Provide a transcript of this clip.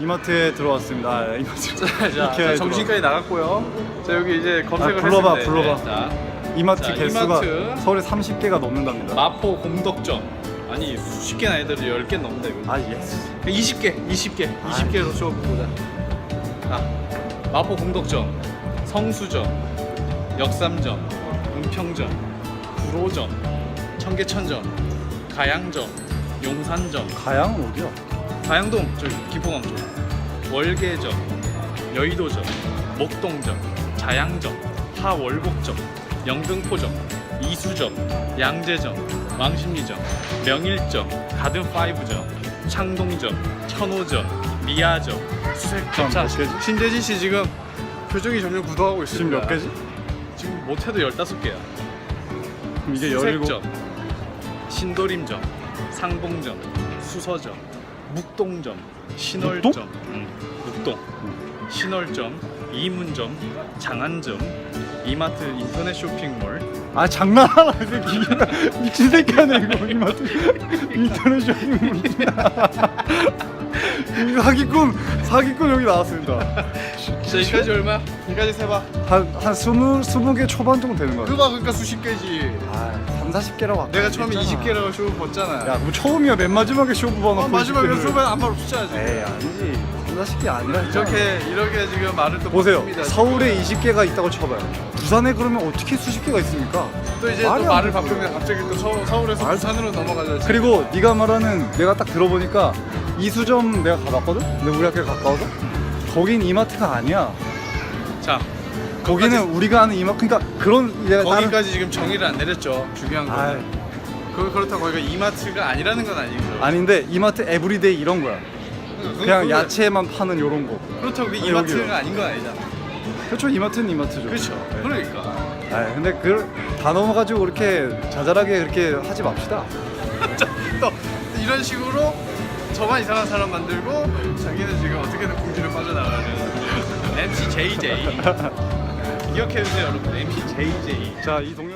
이마트에 들어왔습니다. 아, 이마트. 자, 이케아에 정신까지 나갔고요. 자 여기 이제 아, 검색을 불러봐, 했는데 불러봐. 네, 자, 이마트 자, 개수가 이마트. 서울에 30개가 넘는답니다. 마포 공덕점 아니 수십 개나 애들이 10개 넘는다 이거. 아 예스. 20개, 20개, 아. 20개로 쇼보자. 자, 마포 공덕점, 성수점, 역삼점, 은평점, 구로점, 청계천점, 가양점, 용산점, 가양은 어디야? 가양동 저기 김포강 쪽, 월계점, 여의도점, 목동점, 자양점, 하월곡점, 영등포점, 이수점, 양재점, 왕십리점, 명일점, 가든파이브점, 창동점, 천호점, 미아점, 수색점. 몇 개지? 신재진 씨 지금 표정이 점점 굳어가고 있습니다. 지금 몇 개지? 지금 못해도 15개야. 그럼 이게 17. 수색점, 신도림점, 상봉점, 수서점, 묵동점, 신월점, 응, 묵동, 신월점, 이문점, 장안점, 이마트 인터넷 쇼핑몰, 아 장난하나 이 새끼 미친 새끼 아니야 이거 이마트 인터넷 쇼핑몰 이거 사기꾼 사기꾼 여기 나왔습니다 자 여기까지 얼마? 여기까지 세봐. 한한 스무 스무 개 초반 정도 되는 거야 그봐 그러니까 수십 개지. 아 3, 40개라고 아까 내가 처음에 얘기했잖아. 20개라고 쇼 봤잖아. 야 그럼 처음이야 맨 마지막에 쇼부 봐놓고 어, 마지막에 20개를. 쇼에 아무 말 없었잖아. 지금. 에이 아니지 3, 40개 아니라 했잖아. 이렇게 이렇게 지금 말을 또 보세요 바꿉니다, 서울에 지금. 20개가 있다고 쳐봐요 부산에 그러면 어떻게 수십 개가 있습니까 또 이제 또 말이 안 말을. 바꾸면 갑자기 또 서, 서울에서 말- 부산으로 넘어가죠. 지금. 그리고 네가 말하는 내가 딱 들어보니까 이수점 내가 가봤거든? 근데 우리 학교 가까워서 거긴 이마트가 아니야 자 거기는 우리가 아는 이마트 그러니까 그런 내가 다른 거기까지 지금 정의를 안 내렸죠. 중요한 건. 아, 그 그렇다고 거기가 이마트가 아니라는 건 아니죠. 아닌데 이마트 에브리데이 이런 거야 그냥 야채만 파는 요런 거 그렇다고 그게 아, 이마트가 여기요. 아닌 건 아니잖아. 그렇죠 이마트는 이마트죠 그렇죠. 네. 그러니까. 아 근데 그다 넘어가지고 그렇게 자잘하게 그렇게 하지 맙시다 또 이런 식으로 저만 이상한 사람 만들고 자기는 지금 어떻게든 궁지를 빠져나가는 MC JJ. 기억해 주세요, 여러분. MC JJ. 자 이 동영